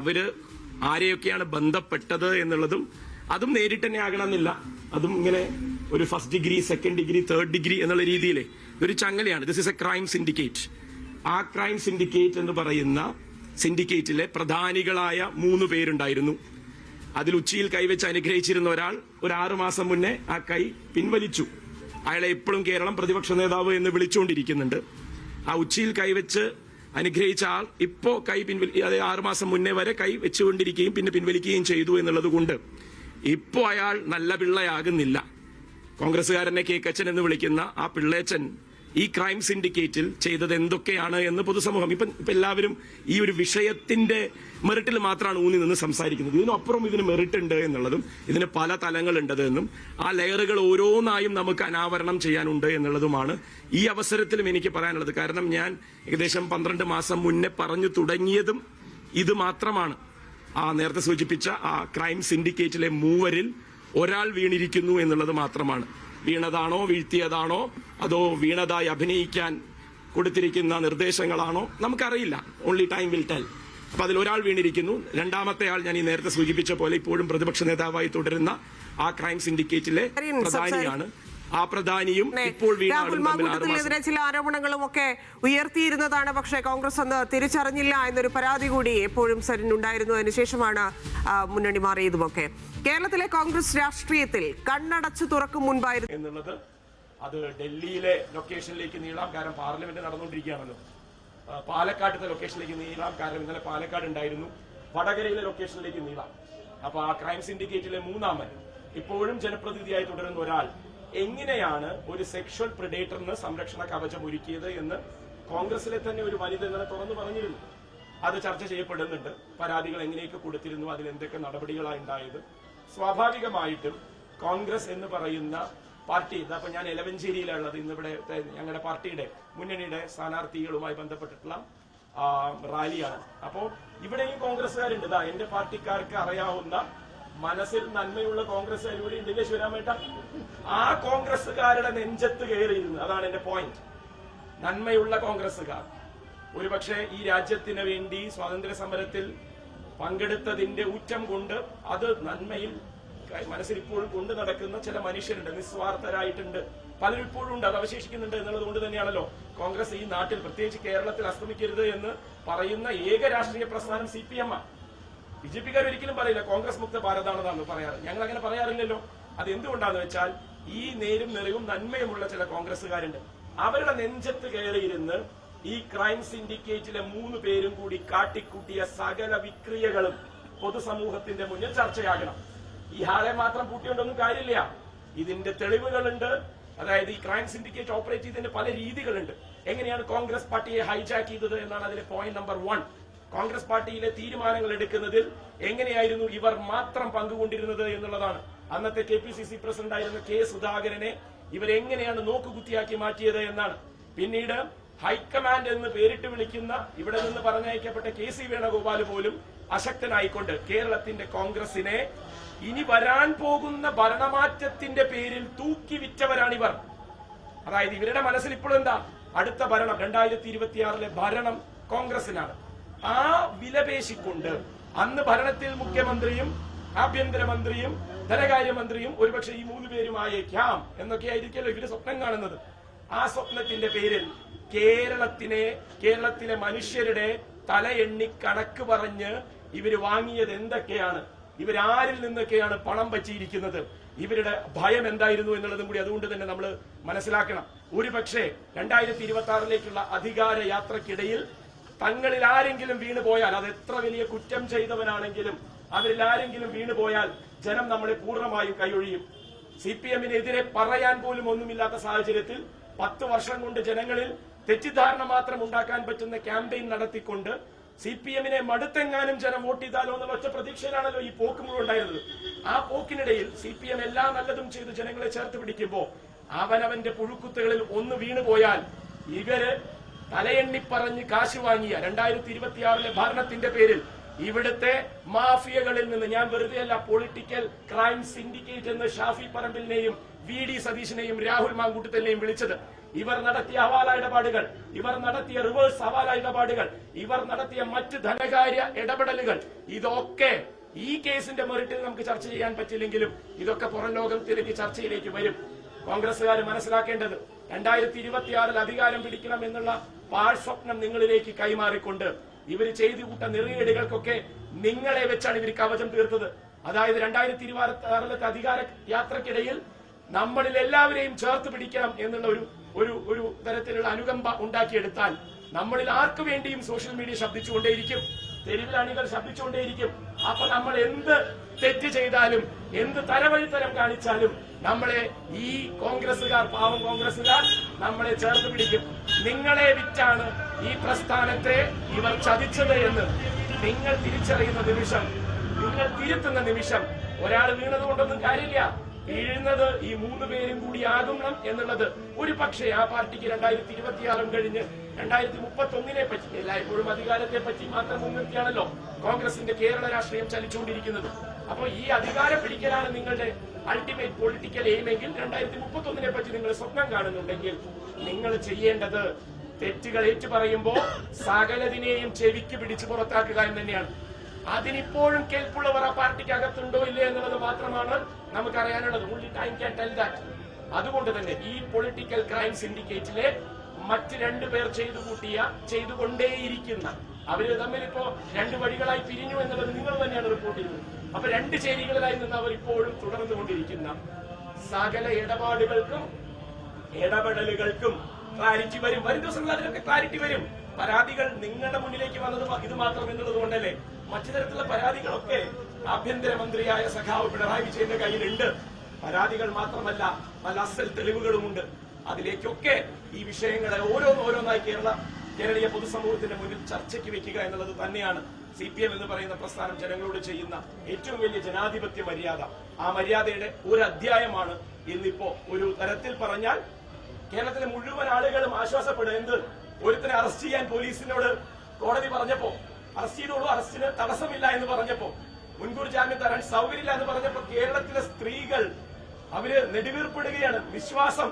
അവർ ആരെയൊക്കെയാണ് ബന്ധപ്പെട്ടത് എന്നുള്ളതും അതും നേരിട്ട് തന്നെ ആകണമെന്നില്ല. അതും ഇങ്ങനെ ഒരു first degree second degree third degree എന്നുള്ള രീതിയിൽ ഒരു ചങ്ങലയാണ്. This is a crime syndicate ആ ക്രൈം സിൻഡിക്കേറ്റ് എന്ന് പറയുന്ന സിൻഡിക്കേറ്റിലെ പ്രധാനികളായ മൂന്ന് പേരുണ്ടായിരുന്നു. അതിൽ ഉച്ചയിൽ കൈവച്ച് അനുഗ്രഹിച്ചിരുന്ന ഒരാൾ ഒരു ആറു മാസം മുന്നേ ആ കൈ പിൻവലിച്ചു. അയാളെ എപ്പോഴും കേരളം പ്രതിപക്ഷ നേതാവ് എന്ന് വിളിച്ചുകൊണ്ടിരിക്കുന്നുണ്ട്. ആ ഉച്ചയിൽ കൈവച്ച് അനുഗ്രഹിച്ച ആൾ ഇപ്പോ കൈ പിൻവലി അതായത് ആറുമാസം മുന്നേ വരെ കൈ വെച്ചുകൊണ്ടിരിക്കുകയും പിന്നെ പിൻവലിക്കുകയും ചെയ്തു എന്നുള്ളത് കൊണ്ട് ഇപ്പോ അയാൾ നല്ല പിള്ളയാകുന്നില്ല. കോൺഗ്രസ്സുകാരനെ കെ കച്ചൻ എന്ന് വിളിക്കുന്ന ആ പിള്ളേച്ചൻ ഈ ക്രൈം സിൻഡിക്കേറ്റിൽ ചെയ്തത് എന്തൊക്കെയാണ് എന്ന് പൊതുസമൂഹം ഇപ്പം ഇപ്പം എല്ലാവരും ഈ ഒരു വിഷയത്തിന്റെ മെറിറ്റിൽ മാത്രമാണ് ഊന്നി നിന്ന് സംസാരിക്കുന്നത്. ഇതിനപ്പുറം ഇതിന് മെറിറ്റ് ഉണ്ട് എന്നുള്ളതും ഇതിന് പല തലങ്ങളുണ്ട് എന്നും ആ ലെയറുകൾ ഓരോന്നായും നമുക്ക് അനാവരണം ചെയ്യാനുണ്ട് എന്നുള്ളതുമാണ് ഈ അവസരത്തിലും എനിക്ക് പറയാനുള്ളത്. കാരണം ഞാൻ ഏകദേശം പന്ത്രണ്ട് മാസം മുന്നേ പറഞ്ഞു തുടങ്ങിയതും ഇത് മാത്രമാണ്. ആ നേരത്തെ സൂചിപ്പിച്ച ആ ക്രൈം സിൻഡിക്കേറ്റിലെ മൂവരിൽ ഒരാൾ വീണിരിക്കുന്നു എന്നുള്ളത് മാത്രമാണ്. വീണതാണോ വീഴ്ത്തിയതാണോ അതോ വീണതായി അഭിനയിക്കാൻ കൊടുത്തിരിക്കുന്ന നിർദ്ദേശങ്ങളാണോ നമുക്കറിയില്ല. ഓൺലി ടൈം വിൽ ടെൽ അപ്പൊ അതിൽ ഒരാൾ വീണിരിക്കുന്നു. രണ്ടാമത്തെ ആൾ ഞാൻ ഈ നേരത്തെ സൂചിപ്പിച്ച പോലെ ഇപ്പോഴും പ്രതിപക്ഷ നേതാവായി തുടരുന്ന ആ ക്രൈം സിൻഡിക്കേറ്റിലെ പ്രധാനിയാണ്. ആ പ്രധാനിയും ഇപ്പോൾ മാങ്കൂട്ടത്തിനെതിരെ ചില ആരോപണങ്ങളും ഒക്കെ ഉയർത്തിയിരുന്നതാണ്. പക്ഷേ കോൺഗ്രസ് അന്ന് തിരിച്ചറിഞ്ഞില്ല എന്നൊരു പരാതി കൂടി എപ്പോഴും സരിനുണ്ടായിരുന്നു അതിനുശേഷമാണ് മുന്നണി മാറിയതുമൊക്കെ. കേരളത്തിലെ കോൺഗ്രസ് രാഷ്ട്രീയത്തിൽ കണ്ണടച്ചു തുറക്കും മുൻപായിരുന്നു. എന്നുള്ളത് അത് ഡൽഹിയിലെ ലൊക്കേഷനിലേക്ക് നീളാം കാരണം പാർലമെന്റ് നടന്നുകൊണ്ടിരിക്കുകയാണല്ലോ. പാലക്കാട്ടിലെ ലൊക്കേഷനിലേക്ക് നീളാം കാരണം ഇന്നലെ പാലക്കാട് ഉണ്ടായിരുന്നു. വടകരയിലെ ലൊക്കേഷനിലേക്ക് നീളാം. അപ്പൊ ആ ക്രൈം സിൻഡിക്കേറ്റിലെ മൂന്നാമൻ ഇപ്പോഴും ജനപ്രതിനിധിയായി തുടരുന്ന ഒരാൾ എങ്ങനെയാണ് ഒരു സെക്ഷൽ പ്രിഡേറ്ററിന് സംരക്ഷണ കവചം ഒരുക്കിയത് എന്ന് കോൺഗ്രസിലെ തന്നെ ഒരു വനിത ഇന്നലെ തുറന്നു പറഞ്ഞിരുന്നു. അത് ചർച്ച ചെയ്യപ്പെടുന്നുണ്ട്. പരാതികൾ എങ്ങനെയൊക്കെ കൊടുത്തിരുന്നു അതിൽ എന്തൊക്കെ നടപടികളാണ് ഉണ്ടായത്. സ്വാഭാവികമായിട്ടും കോൺഗ്രസ് എന്ന് പറയുന്ന പാർട്ടി അപ്പൊ ഞാൻ എലവഞ്ചേരിയിലുള്ളത് ഇന്നിവിടെ ഞങ്ങളുടെ പാർട്ടിയുടെ മുന്നണിയുടെ സ്ഥാനാർത്ഥികളുമായി ബന്ധപ്പെട്ടിട്ടുള്ള റാലിയാണ്. അപ്പോ ഇവിടെയും കോൺഗ്രസ്സുകാരുണ്ട്. ഇതാ എന്റെ പാർട്ടിക്കാർക്ക് അറിയാവുന്ന മനസ്സിൽ നന്മയുള്ള കോൺഗ്രസ്സുകാർ ഇവിടെ ഉണ്ടെങ്കിൽ ശിവരാമേട്ട ആ കോൺഗ്രസ്സുകാരുടെ നെഞ്ചത്ത് കയറിയിരുന്നു. അതാണ് എന്റെ പോയിന്റ് നന്മയുള്ള കോൺഗ്രസ്സുകാർ. ഒരുപക്ഷെ ഈ രാജ്യത്തിന് വേണ്ടി സ്വാതന്ത്ര്യ സമരത്തിൽ പങ്കെടുത്തതിന്റെ ഊറ്റം കൊണ്ട് അത് നന്മയിൽ മനസ്സിൽ ഇപ്പോഴും കൊണ്ടു നടക്കുന്ന ചില മനുഷ്യരുണ്ട് നിസ്വാർത്ഥരായിട്ടുണ്ട്. പലരും ഇപ്പോഴും ഉണ്ട് അത് അവശേഷിക്കുന്നുണ്ട് എന്നുള്ളത് കൊണ്ട് തന്നെയാണല്ലോ. കോൺഗ്രസ് ഈ നാട്ടിൽ പ്രത്യേകിച്ച് കേരളത്തിൽ അസ്തമിക്കരുത് എന്ന് പറയുന്ന ഏക രാഷ്ട്രീയ പ്രസ്ഥാനം C P M B J ഒരിക്കലും പറയില്ല കോൺഗ്രസ് മുക്ത ഭാരതാണെന്നാണ് പറയാറ്. ഞങ്ങൾ അങ്ങനെ പറയാറില്ലല്ലോ. അത് എന്തുകൊണ്ടാന്ന് വെച്ചാൽ ഈ നേരും നിറയും നന്മയുമുള്ള ചില കോൺഗ്രസ്സുകാരുണ്ട്. അവരുടെ നെഞ്ചത്ത് കയറിയിരുന്ന് ഈ ക്രൈം സിൻഡിക്കേറ്റിലെ മൂന്ന് പേരും കൂടി കാട്ടിക്കൂട്ടിയ സകല വിക്രിയകളും പൊതുസമൂഹത്തിന്റെ മുന്നിൽ ചർച്ചയാകണം. ഹാളെ മാത്രം പൂട്ടിയുണ്ടൊന്നും കാര്യമില്ല. ഇതിന്റെ തെളിവുകളുണ്ട്. അതായത് ഈ ക്രൈം സിൻഡിക്കേറ്റ് ഓപ്പറേറ്റ് ചെയ്തതിന്റെ പല രീതികളുണ്ട്. എങ്ങനെയാണ് കോൺഗ്രസ് പാർട്ടിയെ ഹൈജാക്ക് ചെയ്തത് എന്നാണ് അതിലെ പോയിന്റ് നമ്പർ വൺ കോൺഗ്രസ് പാർട്ടിയിലെ തീരുമാനങ്ങൾ എടുക്കുന്നതിൽ എങ്ങനെയായിരുന്നു ഇവർ മാത്രം പങ്കുകൊണ്ടിരുന്നത് എന്നുള്ളതാണ്. അന്നത്തെ K P C C president ആയിരുന്ന കെ സുധാകരനെ ഇവരെങ്ങനെയാണ് നോക്കുകുത്തിയാക്കി മാറ്റിയത് എന്നാണ്. പിന്നീട് ഹൈക്കമാൻഡ് എന്ന് പേരിട്ട് വിളിക്കുന്ന ഇവിടെ നിന്ന് പറഞ്ഞയക്കപ്പെട്ട കെ സി വേണുഗോപാൽ പോലും അശക്തനായിക്കൊണ്ട് കേരളത്തിന്റെ കോൺഗ്രസിനെ ഇനി വരാൻ പോകുന്ന ഭരണമാറ്റത്തിന്റെ പേരിൽ തൂക്കി വിറ്റവരാണിവർ അതായത് ഇവരുടെ മനസ്സിൽ ഇപ്പോഴും എന്താ? അടുത്ത ഭരണം രണ്ടായിരത്തി ഇരുപത്തിയാറിലെ ഭരണം കോൺഗ്രസിനാണ്. ആ വിലപേശിക്കൊണ്ട് അന്ന് ഭരണത്തിൽ മുഖ്യമന്ത്രിയും ആഭ്യന്തരമന്ത്രിയും ധനകാര്യമന്ത്രിയും ഒരുപക്ഷെ ഈ മൂന്ന് പേരുമായേക്കാം എന്നൊക്കെ ആയിരിക്കല്ലോ ഇവർ സ്വപ്നം കാണുന്നത്. ആ സ്വപ്നത്തിന്റെ പേരിൽ കേരളത്തിനെ കേരളത്തിലെ മനുഷ്യരുടെ തല എണ്ണി കണക്ക് പറഞ്ഞ് ഇവർ വാങ്ങിയത് എന്തൊക്കെയാണ്? ഇവരാരിൽ നിന്നൊക്കെയാണ് പണം പറ്റിയിരിക്കുന്നത്. ഇവരുടെ ഭയം എന്തായിരുന്നു എന്നുള്ളതും കൂടി അതുകൊണ്ട് തന്നെ നമ്മൾ മനസ്സിലാക്കണം. ഒരു പക്ഷേ രണ്ടായിരത്തി ഇരുപത്തി ആറിലേക്കുള്ള അധികാര യാത്രക്കിടയിൽ തങ്ങളിൽ ആരെങ്കിലും വീണു പോയാൽ അത് എത്ര വലിയ കുറ്റം ചെയ്തവനാണെങ്കിലും അവരിൽ ആരെങ്കിലും വീണു പോയാൽ ജനം നമ്മളെ പൂർണമായും കൈയൊഴിയും. സി പി എമ്മിനെതിരെ പറയാൻ പോലും ഒന്നുമില്ലാത്ത സാഹചര്യത്തിൽ പത്ത് വർഷം കൊണ്ട് ജനങ്ങളിൽ തെറ്റിദ്ധാരണ മാത്രം ഉണ്ടാക്കാൻ പറ്റുന്ന ക്യാമ്പയിൻ നടത്തിക്കൊണ്ട് സി പി എമ്മിനെ മടുത്തെങ്ങാനും ജനം വോട്ട് ചെയ്താലോ എന്നുള്ള ഒറ്റ പ്രതീക്ഷയിലാണല്ലോ ഈ പോക്ക് മുഴുവൻ ഉണ്ടായിരുന്നത്. ആ പോക്കിനിടയിൽ സി പി എം എല്ലാ നല്ലതും ചെയ്ത് ജനങ്ങളെ ചേർത്ത് പിടിക്കുമ്പോൾ അവനവന്റെ പുഴുക്കുത്തുകളിൽ ഒന്ന് വീണുപോയാൽ ഇവർ തലയെണ്ണി പറഞ്ഞ് കാശ് വാങ്ങിയ രണ്ടായിരത്തി ഇരുപത്തിയാറിലെ ഭരണത്തിന്റെ പേരിൽ ഇവിടുത്തെ മാഫിയകളിൽ നിന്ന് ഞാൻ വെറുതെ അല്ല പൊളിറ്റിക്കൽ ക്രൈം സിൻഡിക്കേറ്റ് എന്ന് ഷാഫി പറമ്പിലിനെയും വി ഡി സതീശിനെയും രാഹുൽ മാങ്കൂട്ടത്തിനെയും വിളിച്ചത് ഇവർ നടത്തിയ ഹവാല ഇടപാടുകൾ ഇവർ നടത്തിയ റിവേഴ്സ് ഹവാല ഇടപാടുകൾ ഇവർ നടത്തിയ മറ്റ് ധനകാര്യ ഇടപെടലുകൾ ഇതൊക്കെ ഈ കേസിന്റെ മെറിറ്റിൽ നമുക്ക് ചർച്ച ചെയ്യാൻ പറ്റില്ലെങ്കിലും ഇതൊക്കെ പുറം ലോകത്തിലേക്ക് ചർച്ചയിലേക്ക് വരും. കോൺഗ്രസുകാർ മനസ്സിലാക്കേണ്ടത് രണ്ടായിരത്തി ഇരുപത്തിയാറിൽ അധികാരം പിടിക്കണം എന്നുള്ള പാഴ്സ്വപ്നം നിങ്ങളിലേക്ക് കൈമാറിക്കൊണ്ട് ഇവർ ചെയ്തു കൂട്ട നെറിയേടുകൾക്കൊക്കെ നിങ്ങളെ വെച്ചാണ് ഇവർ കവചം തീർത്തത്. അതായത് രണ്ടായിരത്തി ഇരുപത്തി ആറിലത്തെ അധികാര യാത്രക്കിടയിൽ നമ്മളിൽ എല്ലാവരെയും ചേർത്ത് പിടിക്കണം എന്നുള്ള ഒരു ഒരു ഒരു തരത്തിലുള്ള അനുകമ്പ ഉണ്ടാക്കിയെടുത്താൽ നമ്മളിൽ ആർക്കു വേണ്ടിയും സോഷ്യൽ മീഡിയ ശബ്ദിച്ചുകൊണ്ടേയിരിക്കും. തെരുവിൽ അണികൾ ശബ്ദിച്ചുകൊണ്ടേയിരിക്കും. അപ്പൊ നമ്മൾ എന്ത് തെറ്റ് ചെയ്താലും എന്ത് തരവഴിത്തരം കാണിച്ചാലും നമ്മളെ ഈ കോൺഗ്രസുകാർ പാവം കോൺഗ്രസുകാർ നമ്മളെ ചേർത്ത് പിടിക്കും. നിങ്ങളെ വിറ്റാണ് ഈ പ്രസ്ഥാനത്തെ ഇവർ ചതിച്ചത് എന്ന് നിങ്ങൾ തിരിച്ചറിയുന്ന നിമിഷം നിങ്ങൾ തിരുത്തുന്ന നിമിഷം ഒരാൾ വീണത് കൊണ്ടൊന്നും കാര്യമില്ല. വീഴുന്നത് ഈ മൂന്ന് പേരും കൂടി ആകുണം എന്നുള്ളത് ഒരു പക്ഷേ ആ പാർട്ടിക്ക് രണ്ടായിരത്തി ഇരുപത്തിയാറും കഴിഞ്ഞ് രണ്ടായിരത്തി മുപ്പത്തി ഒന്നിനെ പറ്റി എല്ലായ്പ്പോഴും അധികാരത്തെ പറ്റി മാത്രം മുൻനിർത്തിയാണല്ലോ കോൺഗ്രസിന്റെ കേരള രാഷ്ട്രീയം ചലിച്ചുകൊണ്ടിരിക്കുന്നത്. അപ്പോൾ ഈ അധികാരം പിടിക്കലാണ് നിങ്ങളുടെ അൾട്ടിമേറ്റ് പൊളിറ്റിക്കൽ എയിമെങ്കിൽ രണ്ടായിരത്തി മുപ്പത്തി ഒന്നിനെ പറ്റി നിങ്ങൾ സ്വപ്നം കാണുന്നുണ്ടെങ്കിൽ നിങ്ങൾ ചെയ്യേണ്ടത് തെറ്റുകൾ ഏറ്റുപറയുമ്പോ സകലതിനെയും ചെവിക്ക് പിടിച്ച് പുറത്താക്കുക എന്ന് തന്നെയാണ്. അതിനിപ്പോഴും കേൾപ്പുള്ളവർ ആ പാർട്ടിക്ക് അകത്തുണ്ടോ ഇല്ലേ എന്നുള്ളത് മാത്രമാണ് നമുക്കറിയാനുള്ളത്. Only time can tell that അതുകൊണ്ട് തന്നെ ഈ പൊളിറ്റിക്കൽ ക്രൈം സിൻഡിക്കേറ്റിലെ മറ്റ് രണ്ടു പേർ ചെയ്തു കൂട്ടിയ ചെയ്തുകൊണ്ടേയിരിക്കുന്ന അവർ തമ്മിൽ ഇപ്പോ രണ്ട് വഴികളായി പിരിഞ്ഞു എന്നുള്ളത് നിങ്ങൾ തന്നെയാണ് റിപ്പോർട്ട് ചെയ്തത്. അപ്പൊ രണ്ട് ചേരികളിലായി നിന്ന് അവർ ഇപ്പോഴും തുടർന്നു കൊണ്ടിരിക്കുന്ന സകല ഇടപാടുകൾക്കും ഇടപെടലുകൾക്കും ക്ലാരിറ്റി വരും. വരും ദിവസങ്ങളിൽ അതിനൊക്കെ ക്ലാരിറ്റി വരും. പരാതികൾ നിങ്ങളുടെ മുന്നിലേക്ക് വന്നത് ഇത് മാത്രം എന്നുള്ളത് കൊണ്ടല്ലേ? മറ്റു തരത്തിലുള്ള പരാതികളൊക്കെ ആഭ്യന്തരമന്ത്രിയായ സഖാവ് പിണറായി വിജയന്റെ കയ്യിലുണ്ട്. പരാതികൾ മാത്രമല്ല പല അസൽ തെളിവുകളുമുണ്ട്. അതിലേക്കൊക്കെ ഈ വിഷയങ്ങളെ ഓരോന്നോരോന്നായി കേരള കേരളീയ പൊതുസമൂഹത്തിന്റെ മുന്നിൽ ചർച്ചയ്ക്ക് വെക്കുക എന്നുള്ളത് തന്നെയാണ് സി പി എം എന്ന് പറയുന്ന പ്രസ്ഥാനം ജനങ്ങളോട് ചെയ്യുന്ന ഏറ്റവും വലിയ ജനാധിപത്യ മര്യാദ. ആ മര്യാദയുടെ ഒരു അധ്യായമാണ് ഇന്നിപ്പോ ഒരു തരത്തിൽ പറഞ്ഞാൽ കേരളത്തിലെ മുഴുവൻ ആളുകളും ആശ്വാസപ്പെടുക എന്ത്? ഒരുത്തനെ അറസ്റ്റ് ചെയ്യാൻ പോലീസിനോട് കോടതി പറഞ്ഞപ്പോ അറസ്റ്റ് ചെയ്തോളൂ അറസ്റ്റിന് തടസ്സമില്ല എന്ന് പറഞ്ഞപ്പോ മുൻകൂർ ജാമ്യം തരാൻ സൗകര്യമില്ല എന്ന് പറഞ്ഞപ്പോ കേരളത്തിലെ സ്ത്രീകൾ അവർ നെടുവീർപ്പെടുകയാണ്. വിശ്വാസം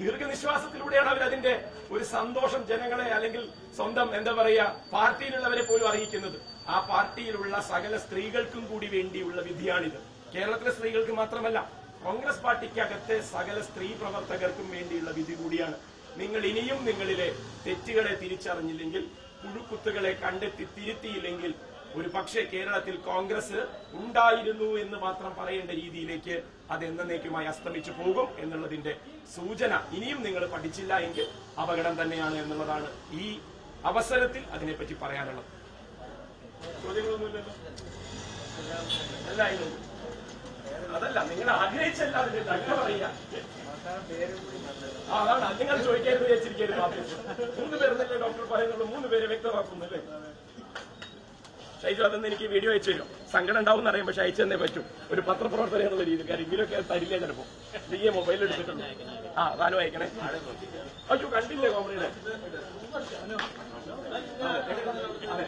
ദീർഘനിശ്വാസത്തിലൂടെയാണ് അവർ അതിന്റെ ഒരു സന്തോഷം ജനങ്ങളെ അല്ലെങ്കിൽ സ്വന്തം എന്താ പറയാ പാർട്ടിയിലുള്ളവരെ പോലും അറിയിക്കുന്നത്. ആ പാർട്ടിയിലുള്ള സകല സ്ത്രീകൾക്കും കൂടി വേണ്ടിയുള്ള വിധിയാണിത്. കേരളത്തിലെ സ്ത്രീകൾക്ക് മാത്രമല്ല കോൺഗ്രസ് പാർട്ടിക്കകത്തെ സകല സ്ത്രീ പ്രവർത്തകർക്കും വേണ്ടിയുള്ള വിധി കൂടിയാണ്. നിങ്ങൾ ഇനിയും നിങ്ങളിലെ തെറ്റുകളെ തിരിച്ചറിഞ്ഞില്ലെങ്കിൽ പുഴുക്കുത്തുകളെ കണ്ടെത്തി തിരുത്തിയില്ലെങ്കിൽ ഒരു പക്ഷേ കേരളത്തിൽ കോൺഗ്രസ് ഉണ്ടായിരുന്നു എന്ന് മാത്രം പറയേണ്ട രീതിയിലേക്ക് അത് എന്നേക്കുമായി അസ്തമിച്ചു പോകും എന്നുള്ളതിന്റെ സൂചന ഇനിയും നിങ്ങൾ പഠിച്ചില്ല എങ്കിൽ അപകടം തന്നെയാണ് എന്നുള്ളതാണ് ഈ അവസരത്തിൽ അതിനെപ്പറ്റി പറയാനുള്ളത്. ചോദ്യങ്ങളൊന്നുമില്ലല്ലോ? നിങ്ങൾ ആഗ്രഹിച്ചല്ല അതിന്റെ തന്നെ പറയാ അതാണ്. അത് നിങ്ങൾ ചോദിക്കരുത് വെച്ചിരിക്കരുത് ആദ്യം മൂന്ന് പേരെന്നല്ലേ ഡോക്ടർ പറയുന്നുള്ളൂ മൂന്ന് പേരെ വ്യക്തമാക്കുന്നല്ലേ ഷൈജു അതൊന്ന് എനിക്ക് വീഡിയോ അയച്ചു തരും സങ്കടം ഉണ്ടാവും എന്നറിയാം പക്ഷെ അയച്ചു തന്നേ പറ്റും. ഒരു പത്രപ്രവർത്തന എന്നുള്ള രീതിയിൽ. കാര്യം ഇങ്ങനെയൊക്കെ തരില്ല ചിലപ്പോ? ഈ മൊബൈൽ എടുത്തിട്ടുണ്ട്? ആ താനും അയക്കണേ. അയ്യോ കണ്ടില്ലേ കോമഡിയുടെ? അതെ.